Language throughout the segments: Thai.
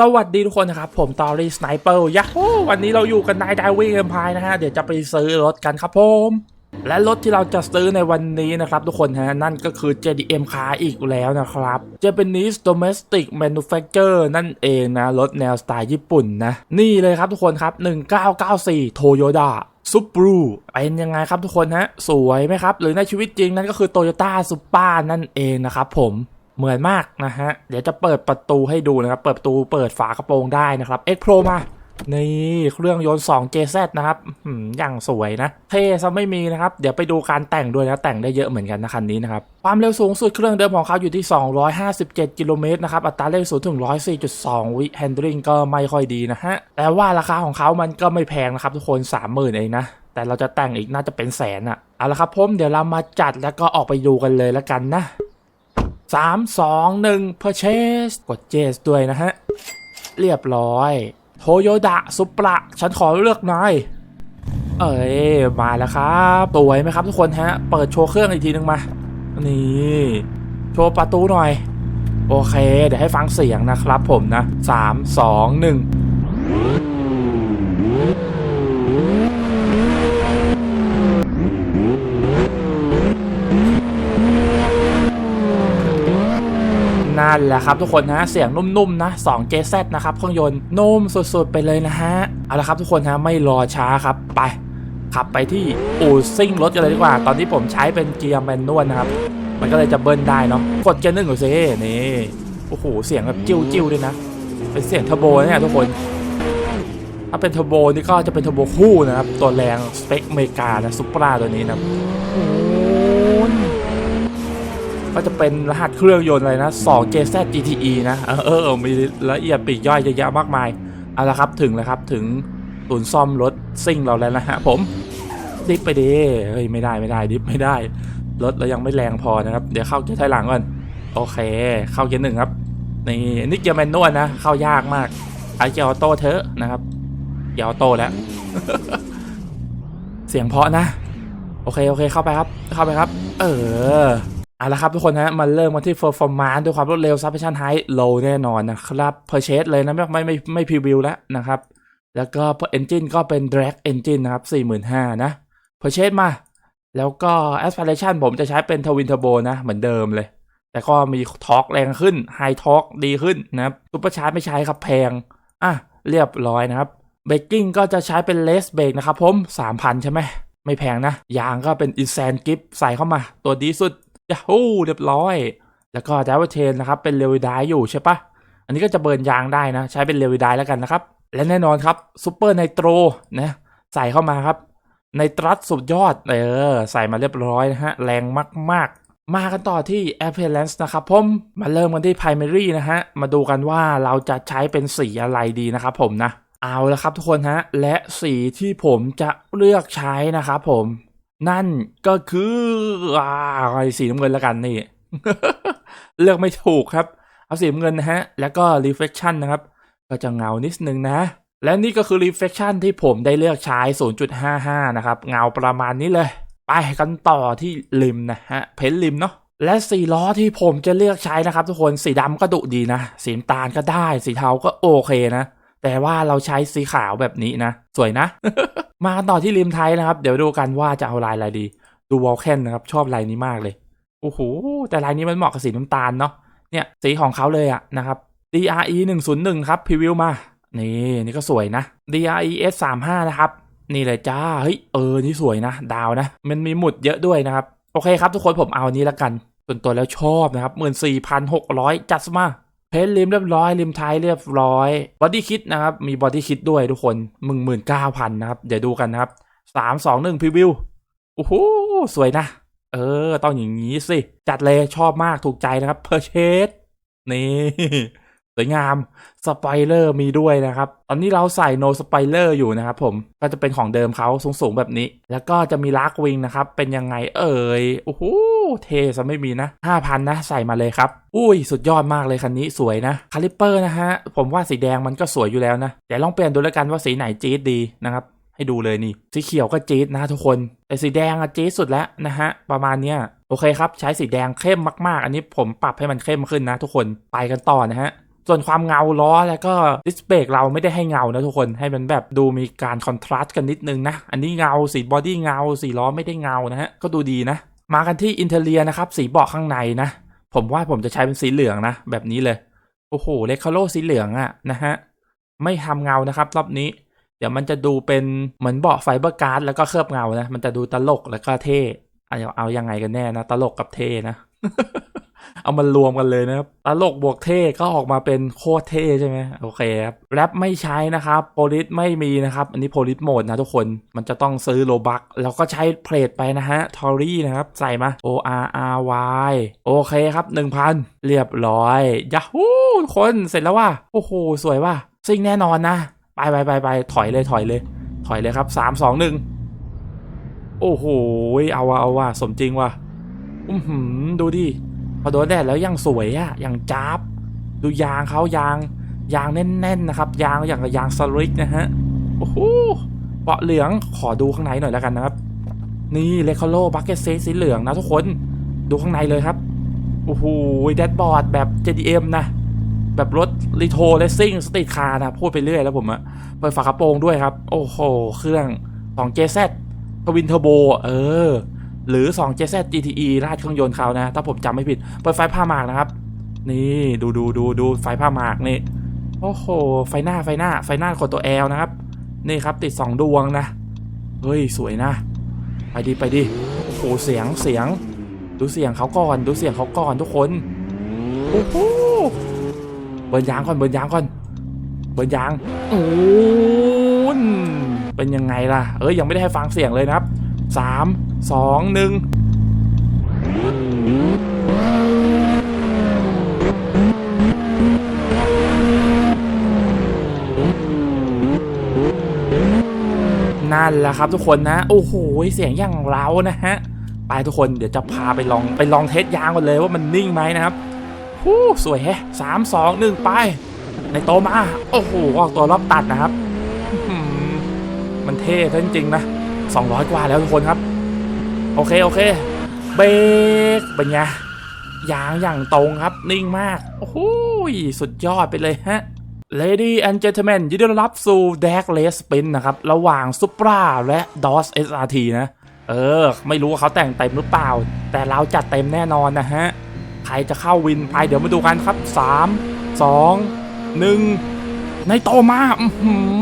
สวัสดีทุกคนนะครับ ผมตอรี่สไนเปอร์ยะวันนี้เราอยู่กันในดวิ่งเอ็มพายนะฮะ เดี๋ยวจะไปซื้อรถกันครับผม และรถที่เราจะซื้อในวันนี้นะครับทุกคนฮะ นั่นก็คือ JDM Car อีกแล้วนะครับ Japanese Domestic Manufacturer นั่นเองนะ รถแนวสไตล์ญี่ปุ่นนะ นี่เลยครับทุกคนครับ 1994 Toyota ซุปรูเป็นยังไงครับทุกคนฮะ สวยไหมครับ หรือในชีวิตจริงนั่นก็คือ Toyota s u p r a นั่นเองนะครับผม เหมือนมากนะฮะ เดี๋ยวจะเปิดประตูให้ดูนะครับ เปิดประตูเปิดฝากระโปรงได้นะครับ X Pro มา นี่เครื่องยนต์2 JZ นะครับอย่างสวยนะ เท่ซะไม่มีนะครับ เดี๋ยวไปดูการแต่งด้วยนะ แต่งได้เยอะเหมือนกันนะคันนี้นะครับ ความเร็วสูงสุดเครื่องเดิมของเขาอยู่ที่ 257 กิโลเมตรนะครับ อัตราเร่งสูงถึง 104.2 วิแฮนดิ้งก็ไม่ค่อยดีนะฮะ แต่ว่าราคาของเขามันก็ไม่แพงนะครับทุกคน 30,000เองนะแต่เราจะแต่งอีกน่าจะเป็นแสนอะเอาละครับผมเดี๋ยวเรามาจัดแล้วก็ออกไปดูกันเลยแล้วกันนะ 3 2 1 purchase กด j a ด้วยนะฮะ เรียบร้อย โทโยดะซุปลาฉันขอเลือกหน่อย เอ้ย มาแล้วครับสวยไหมครับทุกคนฮะ เปิดโชว์เครื่องอีกทีนึงมา นี่ โชว์ประตูหน่อย โอเค เดี๋ยวให้ฟังเสียงนะครับผมนะ 3 2 1 นั่นแหละครับทุกคนนะเสียงนุ่มๆนะ 2 JZ นะครับเครื่องยนต์นุ่มสุดๆไปเลยนะฮะเอาละครับทุกคนฮะไม่รอช้าครับไป ขับไปที่อู่ซิ่งรถกันเลยดีกว่า ตอนที่ผมใช้เป็นเกียร์แมนนวลนะครับ มันก็เลยจะเบิ้ลได้เนาะกดเกียร์หนึ่งก่อนสินี่โอ้โหเสียงแบบจิ้วจิ้วๆด้วยนะ เป็นเสียงเทอร์โบนะเนี่ยทุกคนถ้าเป็นเทอร์โบนี่ก็จะเป็นเทอร์โบคู่นะครับตัวแรงสเปคอเมริกานะซุปเปอร์ตัวนี้นะโอ้ ก็จะเป็นรหัสเครื่องยนต์อะไรนะ 2 JZ GTE นะ เออเออมีละเอียดปีกย่อยเยอะแยะมากมาย เอาละครับถึงแล้วครับถึงศูนย์ซ่อมรถซิ่งเราแล้วนะฮะผมดิฟไปดิเฮ้ยไม่ได้ไม่ได้ดิฟไม่ได้ รถเรายังไม่แรงพอนะครับ เดี๋ยวเข้าเกียร์ถอยหลังก่อน โอเค เข้าเกียร์หนึ่งครับนี่นี่เกียร์แมนนวลนะ เข้ายากมากเอเกียร์ออโต้เถอะนะครับเกียร์ออโต้แล้ว เสียงเพาะนะ โอเคโอเคเข้าไปครับ เข้าไปครับ เออ เอาละครับทุกคนฮะมาเริ่มกันที่ performance ด้วยความรวดเร็ว submission high low แน่นอนนะครับ purchase เลยนะไม่ไม่ไม่ไม่พรีวิวแล้วนะครับ แล้วก็ engine ก็เป็น drag engine นะครับ 45,000 นะ purchase มา แล้วก็ aspiration ผมจะใช้เป็น twin turbo นะเหมือนเดิมเลย แต่ก็มีทอร์กแรงขึ้น high torque ดีขึ้นนะครับ super charge ไม่ใช้ครับแพง อะเรียบร้อยนะครับ braking ก็จะใช้เป็น less brake นะครับผม 3,000 ใช่ไหมไม่แพงนะ ยางก็เป็น i n s a n grip ใส่เข้ามา ตัวดีสุด ยาฮูเรียบร้อย แล้วก็ดาวเทนนะครับเป็นเรวิดายอยู่ใช่ปะอันนี้ก็จะเบิร์นยางได้นะ ใช้เป็นเรวิดายแล้วกันนะครับ และแน่นอนครับซูเปอร์ไนโตรนะใส่เข้ามาครับในตรัสสุดยอดเออใส่มาเรียบร้อยนะฮะ แรงมาก ๆ มากันต่อที่ Appearance นะครับผมมาเริ่มกันที่ Primary นะฮะ มาดูกันว่าเราจะใช้เป็นสีอะไรดีนะครับผมนะ เอาละครับทุกคนฮะ และสีที่ผมจะเลือกใช้นะครับผม นั่นก็คืออ่าสีน้ำเงินล้วกันนี่ เลือกไม่ถูกครับ เอาสีน้ำเงินนะฮะ แล้วก็ reflection นะครับ ก็จะเงานิดนึงนะ และนี่ก็คือ reflection ที่ผมได้เลือกใช้ 0.55 นะครับ เงาประมาณนี้เลย ไปกันต่อที่ริมนะฮะ เพนริมเนาะและสีล้อที่ผมจะเลือกใช้นะครับทุกคนสีดำก็ดุดีนะ สีน้ำตาลก็ได้ สีเทาก็โอเคนะ แต่ว่าเราใช้สีขาวแบบนี้นะ สวยนะ มาต่อที่ริมไทยนะครับ เดี๋ยวดูกันว่าจะเอาลายอะไรดี ดูวอลเคนนะครับชอบลายนี้มากเลยโอ้โหแต่ลายนี้มันเหมาะกับสีน้ำตาลเนาะเนี่ยสีของเขาเลยอะนะครับ DRE 101ครับพรีวิวมา นี่นี่ก็สวยนะ DRE S 3 5นะครับ นี่เลยจ้า เฮ้ย เออ นี่สวยนะ ดาวนะ มันมีหมุดเยอะด้วยนะครับ โอเคครับทุกคนผมเอานนี้แล้วกัน ส่วนตัวแล้วชอบนะครับ14,600จัดมา เพนริมเรียบร้อยริมท้ายเรียบร้อยบอดี้คิดนะครับ มีบอดี้คิดด้วยทุกคนมึงหมื่นเก้าพันนะครับ เดี๋ยวดูกันนะครับสามสองหนึ่งพรีวิวโอ้โหสวยนะ เออ ต้องอย่างนี้สิ จัดเลยชอบมากถูกใจนะครับเพอร์เชสนี่สวยงามสไปเลอร์มีด้วยนะครับ ตอนนี้เราใส่โนสไปเลอร์อยู่นะครับผมก็จะเป็นของเดิมเขาสูงๆแบบนี้ แล้วก็จะมีลากวิงนะครับ เป็นยังไงเอ่ยโอ้โห เทซะไม่มีนะ5,000นะใส่มาเลยครับ อุ้ยสุดยอดมากเลยคันนี้สวยนะคาลิปเปอร์นะฮะ ผมว่าสีแดงมันก็สวยอยู่แล้วนะเดี๋ยวลองเปลี่ยนดูแล้วกันว่าสีไหนจี๊ดดีนะครับให้ดูเลยนี่ สีเขียวก็จี๊ดนะทุกคน แต่สีแดงอะจี๊ดสุดแล้วนะฮะ ประมาณเนี้ยโอเคครับ ใช้สีแดงเข้มมากๆ อันนี้ผมปรับให้มันเข้มขึ้นนะทุกคนไปกันต่อนะฮะ ส่วนความเงาล้อแล้วก็ดิสเบรกเราไม่ได้ให้เงานะทุกคนให้มันแบบดูมีการคอนทราสต์กันนิดนึงนะ อันนี้เงาสีบอดี้เงาสีล้อไม่ได้เงานะฮะก็ดูดีนะ มากันที่อินเทเลียนะครับ สีเบาะข้างในนะ ผมว่าผมจะใช้เป็นสีเหลืองนะ แบบนี้เลย โอ้โหเลคาโลสีเหลืองอะนะฮะ ไม่ทำเงานะครับ รอบนี้ เดี๋ยวมันจะดูเป็นเหมือนเบาะไฟเบอร์การ์ดแล้วก็เคลือบเงานะ มันจะดูตลกแล้วก็เท่เอาเอายังไงกันแน่นะ ตลกกับเท่นะ เอามันรวมกันเลยนะครับตลกบวกเท่ก็ออกมาเป็นโคตรเท่ใช่ไหมโอเคครับแรปไม่ใช้นะครับโพลิสไม่มีนะครับ อันนี้โพลิสโหมดนะทุกคนมันจะต้องซื้อโลบักแล้วก็ใช้เพลทไปนะฮะทอรี่นะครับ ใส่มา O R R Y โอเคครับ 1,000 เรียบร้อยยาฮูทุกคนเสร็จแล้วว่ะโอ้โห สวยว่ะซิ่งแน่นอนนะ ไปไปไปไปถอยเลยถอยเลย ถอยเลยครับสามสองหนึ่งโอ้โหเอาว่ะเอาว่ะสมจริงว่ะอือหือดูดิ พอโดนแดดแล้วยังสวยอะยังจ้าบดูยางเขายางยางแน่นๆนะครับ ยางอย่างกับยางสลิกนะฮะโอ้โหเบาะเหลืองขอดูข้างในหน่อยแล้วกันนะครับ นี่เลคาโลบักเก็ตเซสีเหลืองนะทุกคนดูข้างในเลยครับโอ้โหแดดบอร์ดแบบ JDM นะ แบบรถรีโทเลสซิ่งสตรีทคาร์นะ พูดไปเรื่อยแล้วผมอะเปิดฝากระโปรงด้วยครับ โอ้โห เครื่องของ JZ ทวินเทอร์โบ เออ หรือ 2 JZ GTE ราดเครื่องยนต์เขานะ ถ้าผมจำไม่ผิด เปิดไฟผ้าหมากนะครับ นี่ดูดูดูดูไฟผ้าหมากนี่ โอ้โห ไฟหน้าไฟหน้าไฟหน้าขดตัวแอลนะครับ นี่ครับติด 2 ดวงนะ เฮ้ย สวยนะ ไปดิไปดิ โอ้โห เสียงเสียง ดูเสียงเขาก่อน ดูเสียงเขาก่อนทุกคน โอ้โห เบิร์นยางก่อนเบิร์นยางก่อน เบิร์นยางโอ้เป็นยังไงล่ะ เอ้ยยังไม่ได้ให้ฟังเสียงเลยนะครับสาม สองหนึ่งนั่นแหละครับทุกคนนะ โอ้โห เสียงอย่างเรานะฮะ ไปทุกคนเดี๋ยวจะพาไปลองไปลองเทสยางกันเลยว่ามันนิ่งไหมนะครับฮู้สวยแฮะสามสองหนึ่งไป ในโตมา โอ้โห ออกตัวรอบตัดนะครับ มันเท่จริงๆนะ 200 กว่าแล้วทุกคนครับ โอเคโอเค เบรกเป็นไงยางอย่างตรงครับนิ่งมาก โอ้โหสุดยอดไปเลยฮะ Lady and Gentlemen ยินดีต้อนรับสู่ d a g l e s Spin นะครับ ระหว่าง Supra และ DOS SRT นะ เออ ไม่รู้ว่าเขาแต่งเต็มหรือเปล่า แต่เราจัดเต็มแน่นอนนะฮะ ใครจะเข้าวินไปเดี๋ยวมาดูกันครับ 3 2 1 ในโตมาอื้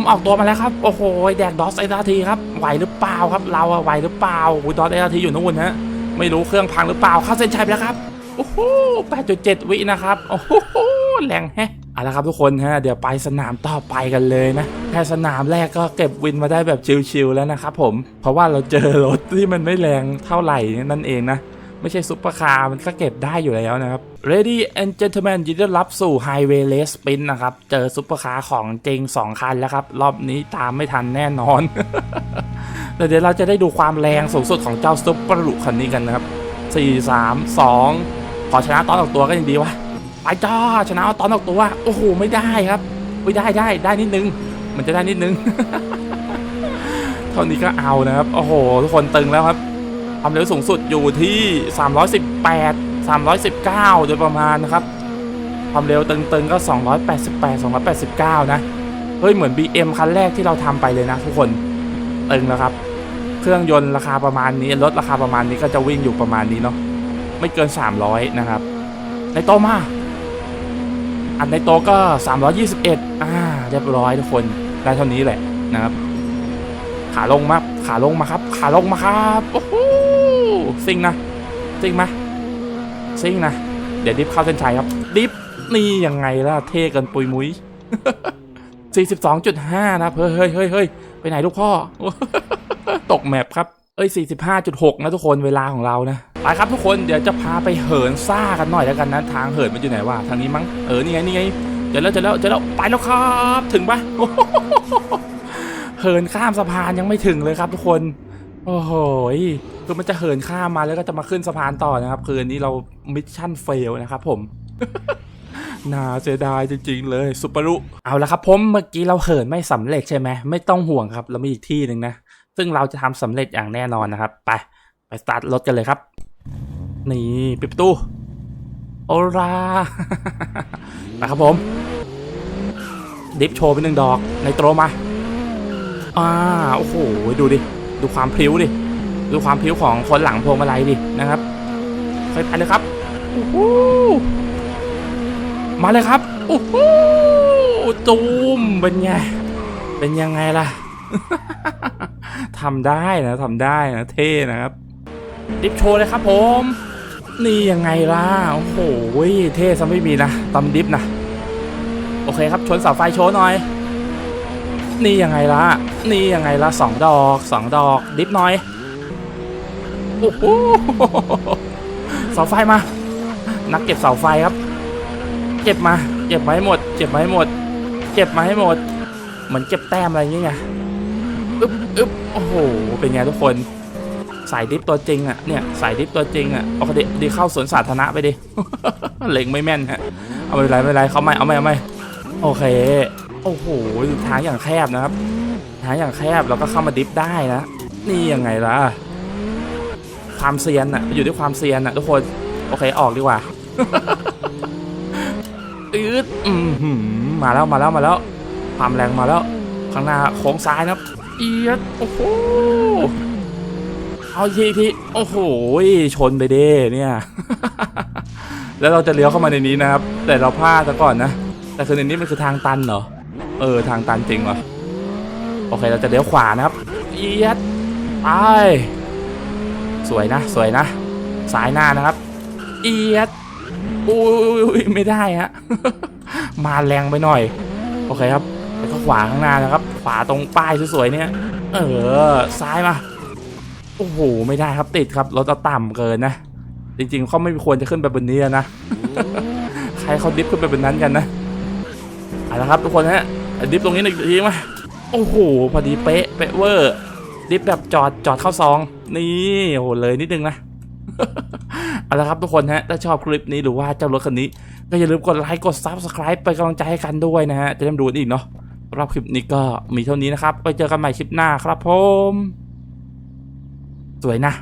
ออกตัวมาแล้วครับ โอ้โห แดกดอสเอทีครับ ไหวหรือเปล่าครับ เราอะไหวหรือเปล่าดอสเอทีอยู่นู่นฮะ ไม่รู้เครื่องพังหรือเปล่า เข้าเส้นชัยไปแล้วครับ โอ้โห8.7วินะครับ โอ้โห แรงแฮะเอาละครับทุกคนฮะ เดี๋ยวไปสนามต่อไปกันเลยนะ แค่สนามแรกก็เก็บวินมาได้แบบชิลๆแล้วนะครับผม เพราะว่าเราเจอรถที่มันไม่แรงเท่าไหร่นั่นเองนะ ไม่ใช่ซุปเปอร์คาร์มันก็เก็บได้อยู่แล้วนะครับ Ready and Gentlemen ยินดีรับสู่ Highway Race Spin นะครับ เจอซุปเปอร์คาร์ของเจง2 คันแล้วครับ รอบนี้ตามไม่ทันแน่นอนแต่เดี๋ยวเราจะได้ดูความแรงสูงสุดของเจ้าซุปเปอร์ลุคันนี้กันนะครับ 4 3 2 ขอชนะตอนออกตัวก็ยังดีวะไปจ้าชนะตอนออกตัวโอ้โหไม่ได้ครับไม่ได้ได้ได้นิดนึง มันจะได้นิดนึงเท่านี้ก็เอานะครับ โอ้โห ทุกคนตึงแล้วครับ ความเร็วสูงสุดอยู่ที่ 318 319 โดยประมาณนะครับ ความเร็วตึงๆก็ 288 289 นะ เฮ้ย เหมือน BM คันแรกที่เราทำไปเลยนะทุกคน ตึงแล้วครับ เครื่องยนต์ราคาประมาณนี้ รถราคาประมาณนี้ก็จะวิ่งอยู่ประมาณนี้เนาะ ไม่เกิน 300 นะครับ ในโตมา อันในโตก็ 321 อ่า เรียบร้อยทุกคน ได้เท่านี้แหละนะครับขาลงมา ขาลงมาครับ ขาลงมาครับ โอ้โห ซิงนะซิงมซิงนะ เดี๋ยวดิฟเข้าเส้นชัยครับ ดิฟนี่ยังไงล่ะ เท่เกันปุยมุ้ย42.5 นะเฮ้ยเฮ้ยเฮ้ยเฮ้ยไปไหนลูกพ่อ ตกแมปครับ เอ้ย 45.6 นะทุกคนเวลาของเรานะไปครับทุกคนเดี๋ยวจะพาไปเหินซ่ากันหน่อยแล้วกันนะ ทางเหินมันอยู่ไหนวะทางนี้มั้งเออนี่ไงนี่ไงเจอแล้วเจอแล้วเจอแล้วไปแล้วครับ ถึงปะเหินข้ามสะพานยังไม่ถึงเลยครับทุกคน โอ้โหคือมันจะเหินข้ามมาแล้วก็จะมาขึ้นสะพานต่อนะครับ คืนนี้เรามิชชั่นเฟลนะครับผมน่าเสียดายจริง ๆ เลยซุปรุเอาละครับผมเมื่อกี้เราเหินไม่สำเร็จใช่ไหมไม่ต้องห่วงครับ เรามีอีกที่หนึ่งนะ ซึ่งเราจะทำสำเร็จอย่างแน่นอนนะครับ ไป ไปสตาร์ทรถกันเลยครับ นี่ปิดประตูโอรานะครับผม ดิฟโชว์ไปหนึ่งดอกในโตรมาอ่าโอ้โหดูดิ ดูความพริ้วดิ ดูความพริ้วของคนหลังพวงมาลัยดินะครับค่อยไปเลยครับมาเลยครับโอ้โหตูมเป็นไง เป็นยังไงล่ะทำได้นะทำได้นะเท่นะครับดิฟโชว์เลยครับผม นี่ยังไงล่ะ โอ้โห เท่ซะไม่มีนะตำดิฟนะ โอเคครับ ชนเสาไฟโชว์หน่อย นี่ยังไงล่ะ นี่ยังไงล่ะสองดอกสองดอก ดิฟน่อย โอ้โหเสาไฟมา นักเก็บเสาไฟครับ เก็บมา เก็บมาให้หมด เก็บมาให้หมด เก็บมาให้หมด เหมือนเก็บแต้มอะไรอย่างเงี้ยอึ๊บอึ๊บโอ้โห เป็นไงทุกคน สายดิฟตัวจริงอะ เนี่ยสายดิฟตัวจริงอะโอเคดีดีเข้าสวนสาธารณะไปดิ เล็งไม่แม่นฮะ เอาไม่ไรไม่ไรเขาไม่ เอาไม่เอาไม่โอเค โอ้โหทางอย่างแคบนะครับทางอย่างแคบเราก็เข้ามาดิฟได้นะนี่ยังไงล่ะความเซียนอะอยู่ที่ความเซียนอะทุกคนโอเคออกดีกว่าอืดมาแล้วมาแล้วมาแล้วความแรงมาแล้ว ข้างหน้าโค้งซ้ายนะครับเอียดโอ้โหเอาอีกทีทีโอ้โหชนไปเด้เนี่ยแล้วเราจะเลี้ยวเข้ามาในนี้นะครับ แต่เราพลาดซะก่อนนะ แต่คือในนี้มันคือทางตันเหรอ เออทางตันจริงเหรอโอเคเราจะเลี้ยวขวานะครับเอียดไปสวยนะสวยนะสายหน้านะครับ เอียดอุ้ยไม่ได้ฮะมาแรงไปหน่อย โอเคครับแล้วก็ขวาข้างหน้านะครับ ขวาตรงป้ายสวยๆเนี่ย เออซ้ายมาโอ้โหไม่ได้ครับติดครับรถเราต่ำเกินนะ จริงๆเขาไม่ควรจะขึ้นไปบนนี้นะใครเขาดิฟขึ้นไปบนนั้นกันนะเอาละครับทุกคนฮะ ดิฟตรงนี้หนึ่งทีมาโอ้โหพอดีเป๊ะเป๊ะเวอร์ดิฟแบบจอดจอดเข้าซอง นี่โอ้โหเลยนิดนึงนะเอาละครับทุกคนฮะถ้าชอบคลิปนี้หรือว่าเจ้ารถคันนี้ ก็อย่าลืมกดไลค์กด Subscribe ไปนกำลังใจให้กันด้วยนะฮะจะได้ดูอีกเนาะรับคลิปนี้ก็มีเท่านี้นะครับ ไปเจอกันใหม่คลิปหน้าครับผม สวยนะ